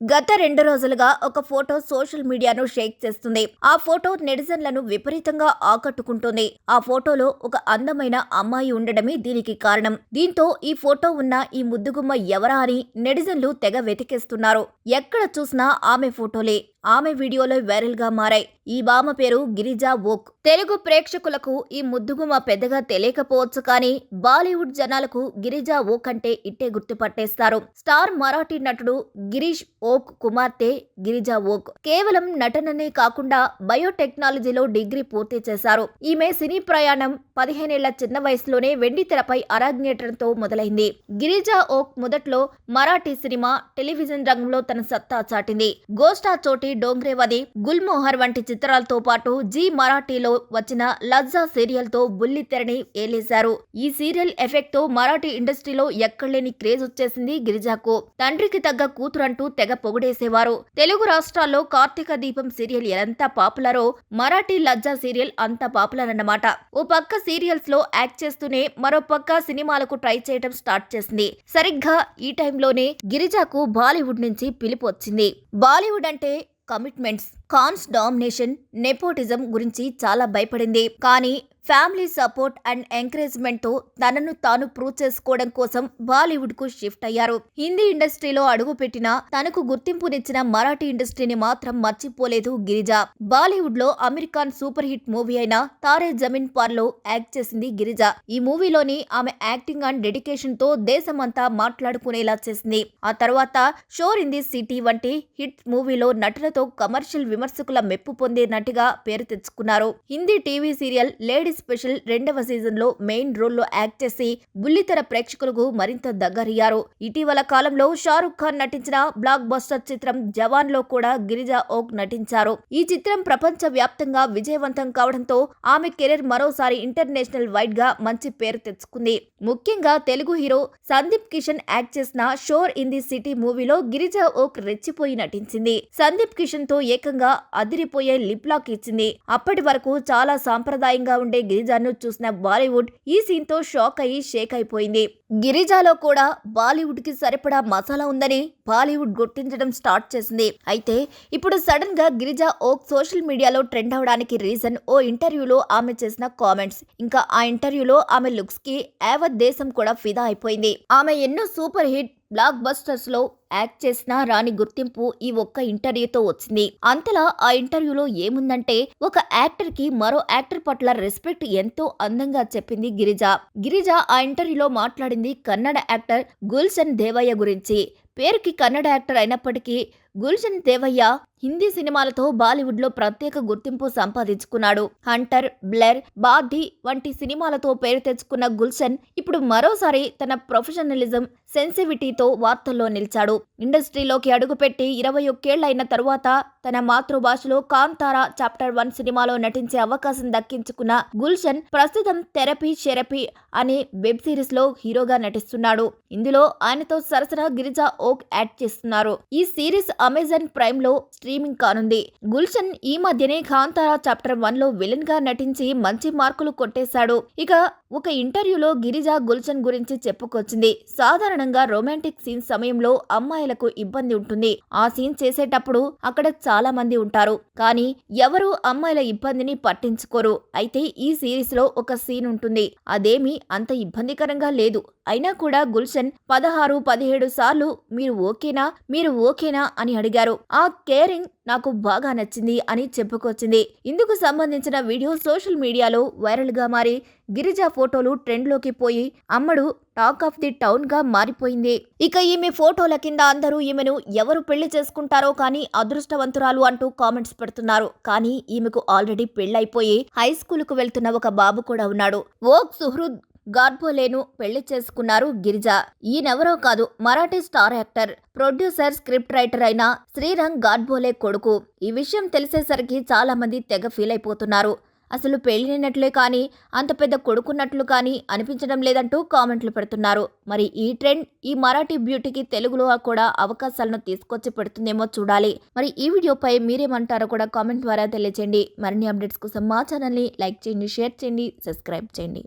గత రెండు రోజులుగా ఒక ఫోటో సోషల్ మీడియాను షేక్ చేస్తుంది. ఆ ఫోటో నెటిజన్లను విపరీతంగా ఆకట్టుకుంటుంది. ఆ ఫోటోలో ఒక అందమైన అమ్మాయి ఉండడమే దీనికి కారణం. దీంతో ఈ ఫోటో ఉన్న ఈ ముద్దుగుమ్మ ఎవరా అని నెటిజన్లు తెగ వెతికేస్తున్నారు. ఎక్కడ చూసినా ఆమె ఫోటోలే. ఆమె వీడియోలో వైరల్గా మారాయి. ఈ భామ పేరు గిరిజా ఓక్. తెలుగు ప్రేక్షకులకు ఈ ముద్దుగుమ పెద్దగా తెలియకపోవచ్చు కానీ బాలీవుడ్ జనాలకు గిరిజా ఓక్ అంటే ఇట్టే గుర్తుపట్టేస్తారు. స్టార్ మరాఠీ నటుడు గిరీష్ ఓ ఓక్ కుమార్తె గిరిజా ఓక్. కేవలం నటననే కాకుండా బయోటెక్నాలజీలో డిగ్రీ పూర్తి చేశారు. ఈమె సినీ ప్రయాణం పదిహేనేళ్ళ చిన్న వయసులోనే వెండి తెరపై అరాగ్నేటంతో మొదలైంది. గిరిజా ఓక్ మొదట్లో మరాఠీ సినిమా టెలివిజన్ రంగంలో తన సత్తా చాటింది. గోస్టా చోటి డోంగ్రేవది గుల్మోహర్ వంటి చిత్రాలతో పాటు జీ మరాఠీలో వచ్చిన లజ్జా సీరియల్తో బుల్లి తెరని ఏలేశారు. ఈ సీరియల్ ఎఫెక్ట్తో మరాఠీ ఇండస్ట్రీలో ఎక్కడలేని క్రేజ్ వచ్చేసింది గిరిజాకు. తండ్రికి తగ్గ కూతురంటూ తెగ పొగిడేసేవారు. తెలుగు రాష్ట్రాల్లో కార్తీక దీపం సీరియల్ ఎంత పాపులరో మరాఠీ లజ్జా సీరియల్ అంత పాపులర్ అన్నమాట ఓ పక్క సీరియల్స్లో యాక్ట్ చేస్తూనే మరో పక్క సినిమాలకు ట్రై చేయడం స్టార్ట్ చేసింది. సరిగ్గా ఈ టైంలోనే గిరిజాకు బాలీవుడ్ నుంచి పిలుపు వచ్చింది. బాలీవుడ్ అంటే కమిట్మెంట్స్ కాన్స్ డామినేషన్ నెపోటిజం గురించి చాలా భయపడింది. కానీ ఫ్యామిలీ సపోర్ట్ అండ్ ఎంకరేజ్మెంట్తో తనను తాను ప్రూవ్ చేసుకోవడం కోసం బాలీవుడ్కు షిఫ్ట్ అయ్యారు. హిందీ ఇండస్ట్రీలో అడుగుపెట్టిన తనకు గుర్తింపునిచ్చిన మరాఠీ ఇండస్ట్రీని మాత్రం మర్చిపోలేదు గిరిజ. బాలీవుడ్లో అమెరికన్ సూపర్ హిట్ మూవీ అయిన తారే జమీన్ పార్లో యాక్ట్ చేసింది గిరిజ. ఈ మూవీలోని ఆమె యాక్టింగ్ అండ్ డెడికేషన్తో దేశమంతా మాట్లాడుకునేలా చేసింది. ఆ తర్వాత షోర్ ఇన్ ది సిటీ వంటి హిట్ మూవీలో నటులతో కమర్షియల్ విమర్శకుల మెప్పు పొందే నటిగా పేరు తెచ్చుకున్నారు. Hindi TV serial lady special రెండవ సీజన్లో మెయిన్ రోల్లో యాక్ట్ చేసి బుల్లితెర ప్రేక్షకులకు మరింత దగ్గరయ్యారు. ఇటీవల కాలంలో షారుఖ్ ఖాన్ నటించిన బ్లాక్ బస్టర్ చిత్రం జవాన్లో కూడా గిరిజా ఓక్ నటించారు. ఈ చిత్రం ప్రపంచ వ్యాప్తంగా విజయవంతం కావడంతో ఆమె కెరీర్ మరోసారి ఇంటర్నేషనల్ వైడ్గా మంచి పేరు తెచ్చుకుంది. ముఖ్యంగా తెలుగు హీరో సందీప్ కిషన్ యాక్ట్ చేసిన షోర్ ఇన్ ది సిటీ మూవీలో గిరిజా ఓక్ రెచ్చిపోయి నటించింది. సందీప్ కిషన్తో ఏకంగా అదిరిపోయే లిప్ లాక్ ఇచ్చింది. అప్పటి వరకు చాలా సాంప్రదాయంగా ఉండే గిరిజాను చూసిన బాలీవుడ్ ఈ సీన్తో షాక్ అయ్యి షేక్ అయిపోయింది. గిరిజాలో కూడా బాలీవుడ్కి సరిపడా మసాలా ఉందని బాలీవుడ్ గుర్తించడం స్టార్ట్ చేసింది. అయితే ఇప్పుడు సడన్గా గిరిజా ఓక్ సోషల్ మీడియాలో ట్రెండ్ అవడానికి రీజన్ ఓ ఇంటర్వ్యూలో ఆమె చేసిన కామెంట్స్. ఇంకా ఆ ఇంటర్వ్యూలో ఆమె లుక్స్కి యావత్ దేశం కూడా ఫిదా అయిపోయింది. ఆమె ఎన్నో సూపర్ హిట్ బ్లాక్ బస్టర్స్లో యాక్ట్ చేసిన రాని గుర్తింపు ఈ ఒక్క ఇంటర్వ్యూతో వచ్చింది. అంతలా ఆ ఇంటర్వ్యూలో ఏముందంటే ఒక యాక్టర్కి మరో యాక్టర్ పట్ల రెస్పెక్ట్ ఎంతో అందంగా చెప్పింది గిరిజ. గిరిజ ఆ ఇంటర్వ్యూలో మాట్లాడింది కన్నడ యాక్టర్ గుల్షన్ దేవయ్య గురించి. పేరుకి కన్నడ యాక్టర్ అయినప్పటికీ గుల్షన్ దేవయ్య హిందీ సినిమాలతో బాలీవుడ్లో ప్రత్యేక గుర్తింపు సంపాదించుకున్నాడు. హంటర్ బ్లర్ బాధి వంటి సినిమాలతో పేరు తెచ్చుకున్న గుల్షన్ ఇప్పుడు మరోసారి తన ప్రొఫెషనలిజం సెన్సివిటీతో వార్తల్లో నిలిచాడు. ఇండస్ట్రీలోకి అడుగుపెట్టి ఇరవై ఒక్కేళ్ళైన తరువాత తన మాతృభాషలో కాంతారా చాప్టర్ వన్ సినిమాలో నటించే అవకాశం దక్కించుకున్న గుల్షన్ ప్రస్తుతం థెరపీ షెరపీ అనే వెబ్ సిరీస్లో హీరోగా నటిస్తున్నాడు. ఇందులో ఆయనతో సరసన గిరిజా ఓక్ యాక్ట్ చేస్తున్నారు. ఈ సిరీస్ అమెజాన్ ప్రైమ్లో స్ట్రీమింగ్ కానుంది. గుల్షన్ ఈ మధ్యనే కాంతారా చాప్టర్ వన్లో విలన్గా నటించి మంచి మార్కులు కొట్టేశాడు. ఇక ఒక ఇంటర్వ్యూలో గిరిజ గుల్షన్ గురించి చెప్పుకొచ్చింది. సాధారణంగా రొమాంటిక్ సీన్ సమయంలో అమ్మాయిలకు ఇబ్బంది ఉంటుంది. ఆ సీన్ చేసేటప్పుడు అక్కడ చాలా మంది ఉంటారు. కానీ ఎవరు అమ్మాయిల ఇబ్బందిని పట్టించుకోరు. అయితే ఈ సిరీస్లో ఒక సీన్ ఉంటుంది. అదేమీ అంత ఇబ్బందికరంగా లేదు. అయినా కూడా గుల్షన్ పదహారు పదిహేడు సార్లు మీరు ఓకేనా మీరు ఓకేనా అని అడిగారు. ఆ కేరింగ్ నాకు బాగా నచ్చింది అని చెప్పుకొచ్చింది. ఇందుకు సంబంధించిన వీడియో సోషల్ మీడియాలో వైరల్గా మారి గిరిజా ఫోటోలు ట్రెండ్లోకి పోయి అమ్మడు టాక్ ఆఫ్ ది టౌన్గా మారిపోయింది. ఇక ఈమె ఫోటోల కింద అందరూ ఈమెను ఎవరు పెళ్ళి చేసుకుంటారో కానీ అదృష్టవంతురాలు అంటూ కామెంట్స్ పెడుతున్నారు. కానీ ఈమెకు ఆల్రెడీ పెళ్ళైపోయి హై స్కూల్కు వెళ్తున్న ఒక బాబు కూడా ఉన్నాడు. ఓక్ సుహృద్ గాడ్బోలేను పెళ్ళి చేసుకున్నారు గిరిజ. ఈయనెవరో కాదు Marathi star actor producer script writer అయిన శ్రీరంగ్ గాడ్బోలే కొడుకు. ఈ విషయం తెలిసేసరికి చాలా మంది తెగ ఫీల్ అయిపోతున్నారు. అసలు పెళ్ళినట్లే కానీ అంత పెద్ద కొడుకున్నట్లు కానీ అనిపించడం లేదంటూ కామెంట్లు పెడుతున్నారు. మరి ఈ ట్రెండ్ ఈ మరాఠీ బ్యూటీకి తెలుగులో కూడా అవకాశాలను తీసుకొచ్చి పెడుతుందేమో చూడాలి. మరి ఈ వీడియోపై మీరేమంటారో కూడా కామెంట్ ద్వారా తెలియచేయండి. మరిన్ని అప్డేట్స్ కోసం మా ఛానల్ని లైక్ చేయండి షేర్ చేయండి సబ్స్క్రైబ్ చేయండి.